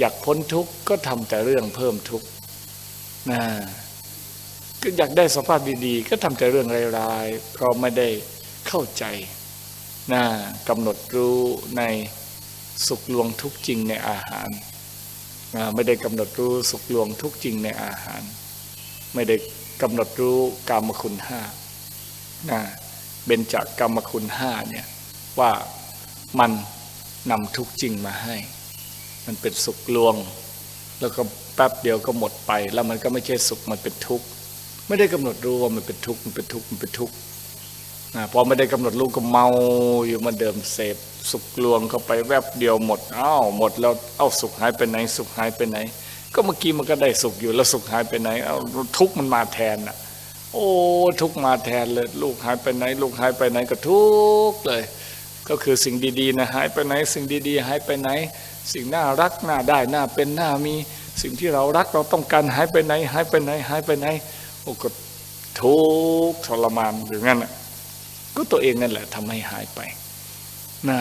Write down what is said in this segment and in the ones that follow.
อยากพ้นทุกข์ก็ทำแต่เรื่องเพิ่มทุกข์นะก็อยากได้สภาพดีๆ ก็ทำแต่เรื่องร้ายๆเพราะไม่ได้เข้าใจนะกำหนดรู้ในสุขลวงทุกจริงในอาหารนะไม่ได้กำหนดรู้สุขลวงทุกจริงในอาหาร ไม่ได้กำหนดรู้กรรมคุณห้านะเบญจากกรรมคุณห้าเนี่ยว่ามันนำทุกจริงมาให้ มันเป็นสุขลวง แล้วก็แป๊บเดียวก็หมดไป แล้วมันก็ไม่ใช่สุขมันเป็นทุกข์ไม่ได้กำหนดรู้ว่ามันเป็นทุกข์มันเป็นทุกข์มันเป็นทุกข์นะพอไม่ได้กำหนดรู้ก็เมาอยู่มันเดิมเสพสุขลวงเข้าไปแวบเดียวหมดอ้าวหมดแล้วเอ้าสุขหายไปไหน สุขหายไปไหน ก็เมื่อกี้มันก็ได้สุขอยู่แล้วสุขหายไปไหนเอาทุกข์มันมาแทนน่ะ โอ้ทุกข์มาแทนเลย ลูกหายไปไหน ลูกหายไปไหนก็ทุกข์เลย ก็คือสิ่งดีๆนะหายไปไหน สิ่งดีๆ หายไปไหน สิ่งน่ารักน่าได้น่าเป็นน่ามีสิ่งที่เรารักเราต้องการหายไปไหนหายไปไหนหายไปไหนโอ้ก็ทุกข์ทรมานอย่างนั้นก็ตัวเองนั่นแหละทำให้หายไปน่า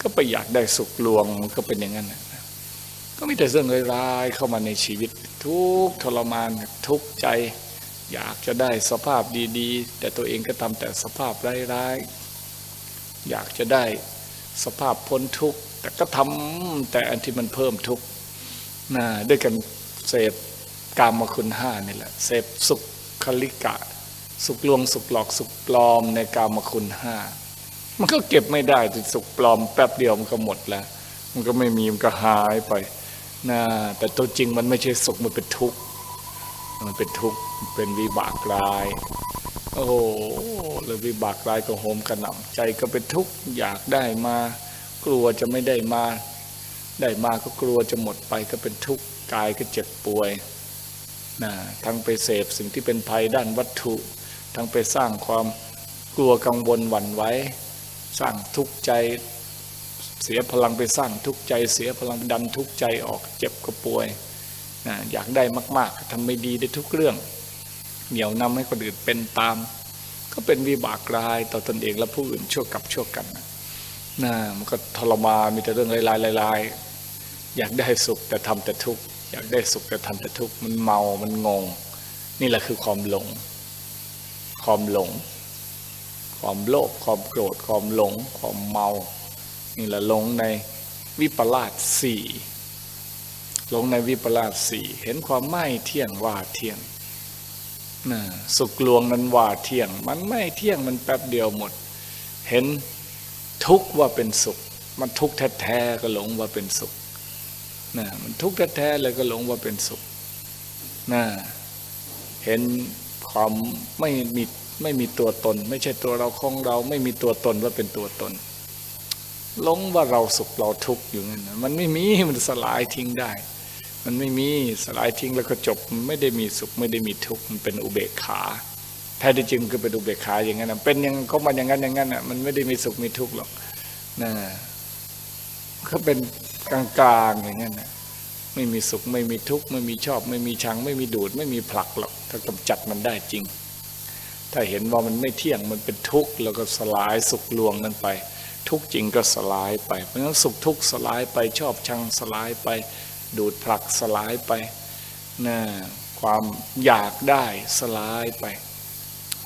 ก็ไปอยากได้สุขลวงมันก็เป็นอย่างนั้นก็มีแต่เรื่องร้ายๆเข้ามาในชีวิต ทุกทรมานทุกใจ อยากจะได้สภาพดีๆ แต่ตัวเองก็ทำแต่สภาพร้ายๆอยากจะได้ สภาพพ้นทุกข์ แต่ก็ทำแต่อันที่มันเพิ่มทุกข์นะด้วยกันเสพกามคุณห้านี่แหละเสพสุขคลิกะ สุขลวงสุขหลอกสุขปลอมในกามคุณห้ามันก็เก็บไม่ได้ติดสุขปลอมแป๊บเดียวมันก็หมดแล้ว มันก็ไม่มีมันก็หายไปนะแต่ตัวจริงมันไม่ใช่สุขมันเป็นทุกข์มันเป็นทุกข์เป็นวิบากร้าย โอ้โหแล้ววิบากรายก็โหมกระหน่ำใจก็เป็นทุกข์อยากได้มา กลัวจะไม่ได้มา ได้มาก็กลัวจะหมดไปก็เป็นทุกข์กายก็เจ็บป่วยนะทั้งไปเสพสิ่งที่เป็นภัยด้านวัตถุ ทั้งไปสร้างความกลัวกังวลหวั่นไหวสร้างทุกข์ใจ เสียพลังไปสร้างทุกข์ใจ เสียพลังดันทุกข์ใจออกเจ็บก็ป่วยนะอยากได้มาก ๆทำไม่ดีได้ทุกเรื่อง เหนี่ยวนำให้คนอื่นเป็นตาม ก็เป็นวิบากรายต่อตนเองและผู้อื่นชั่วกับชั่วกันนะมันก็ทรมานมีแต่เรื่องลายๆลายๆอยากได้สุขแต่ทำแต่ทุกข์อยากได้สุขแต่ทำแต่ทุกข์มันเมา มันงง นี่แหละคือความหลง ความหลง ความโลภความโกรธความหลง ความเมา นี่แหละหลงในวิปลาสสี่หลงในวิปลาสสี่เห็นความไม่เที่ยงว่าเที่ยง นะสุขลวงนั้นว่าเที่ยง มันไม่เที่ยงมันแป๊บเดียวหมด เห็นทุกว่าเป็นสุข มันทุกแท้ๆก็หลงว่าเป็นสุขนะมันทุกแท้ๆเลยก็หลงว่าเป็นสุขนะเห็นความไม่มีไม่มีตัวตน ไม่ใช่ตัวเราของเรา ไม่มีตัวตนว่าเป็นตัวตนหลงว่าเราสุขเราทุกข์อยู่นั่นมันไม่มีมันสลายทิ้งได้ มันไม่มีสลายทิ้งแล้วก็จบไม่ได้มีสุขไม่ได้มีทุกข์มันเป็นอุเบกขาแท้ที่จริงคือเป็นอุเบกขาอย่างนั้นเป็นอยังเขามาอย่างนั้นอย่างนั้นอะมันไม่ได้มีสุขมีทุกข์หรอกนะเขาเป็นกลางๆอย่างนั้นนะไม่มีสุขไม่มีทุกข์ไม่มีชอบ ไม่มีชัง ไม่มีดูด ไม่มีผลักหรอก ถ้ากำจัดมันได้จริง ถ้าเห็นว่ามันไม่เที่ยงมันเป็นทุกข์แล้วก็สลายสุขลวงนั้นไป ทุกข์จริงก็สลายไปเพราะฉะนั้นสุขทุกข์สลายไปชอบชังสลายไป ดูดผลักสลายไปนะความอยากได้สลายไป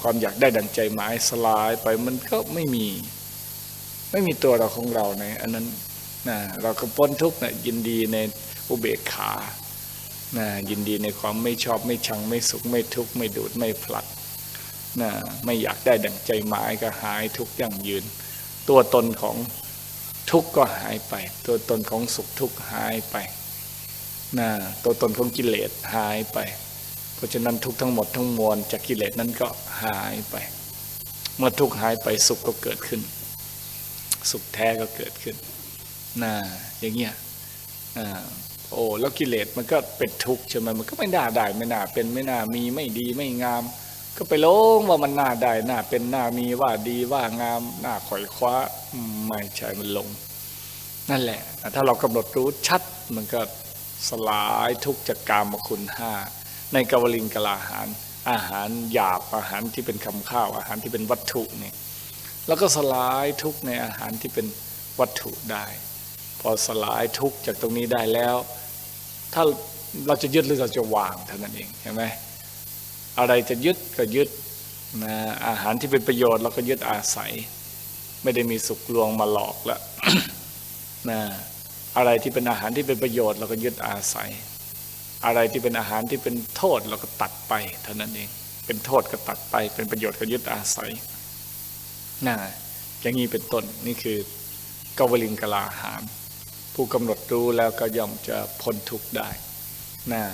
ความอยากได้ดังใจหมายสลายไปมันก็ไม่มี ไม่มีตัวเราของเราในอันนั้นนะเราก็พ้นทุกข์นะยินดีในอุเบกขานะยินดีในความไม่ชอบไม่ชังไม่สุขไม่ทุกข์ไม่ดูดไม่ผลักนะไม่อยากได้ดังใจหมายก็หายทุกข์ยั่งยืน ตัวตนของทุกข์ก็หายไป ตัวตนของสุขทุกข์หายไป นะตัวตนของกิเลสหายไป เพราะฉะนั้นทุกทั้งหมดทั้งมวลจากกิเลสนั้นก็หายไป เมื่อทุกหายไปสุขก็เกิดขึ้น สุขแท้ก็เกิดขึ้นนะอย่างเงี้ยอ่าโอ้แล้วกิเลสมันก็เป็นทุกข์ใช่ไหมมันก็ไม่น่าได้ไม่น่าเป็นไม่น่ามีไม่ดีไม่งาม ก็ไปลงว่ามันน่าได้น่าเป็นน่ามีว่าดีว่างามน่าขอยคว้าไม่ใช่มันลง นั่นแหละ ถ้าเรากำหนดรู้ชัดมันก็ สลายทุกจากกามคุณห้าในกวลิงกลาหาร อาหารหยาบอาหารที่เป็นคำข้าวอาหารที่เป็นวัตถุเนี่ยแล้วก็สลายทุกในอาหารที่เป็นวัตถุได้ พอสลายทุกจากตรงนี้ได้แล้ว ถ้าเราจะยึดหรือเราจะวางเท่านั้นเองเห็นไหมอะไรจะยึดก็ยึดนะอาหารที่เป็นประโยชน์เราก็ยึดอาศัย ไม่ได้มีสุขลวงมาหลอกแล้วนะ อะไรที่เป็นอาหารที่เป็นประโยชน์เราก็ยึดอาศัย อะไรที่เป็นอาหารที่เป็นโทษเราก็ตัดไปเท่านั้นเอง เป็นโทษก็ตัดไป เป็นประโยชน์ก็ยึดอาศัยน่ะอย่างนี้เป็นต้นนี่คือกวลิงกลาหาร ผู้กำหนดรู้แล้วก็ย่อมจะพ้นทุกข์ได้น่ะ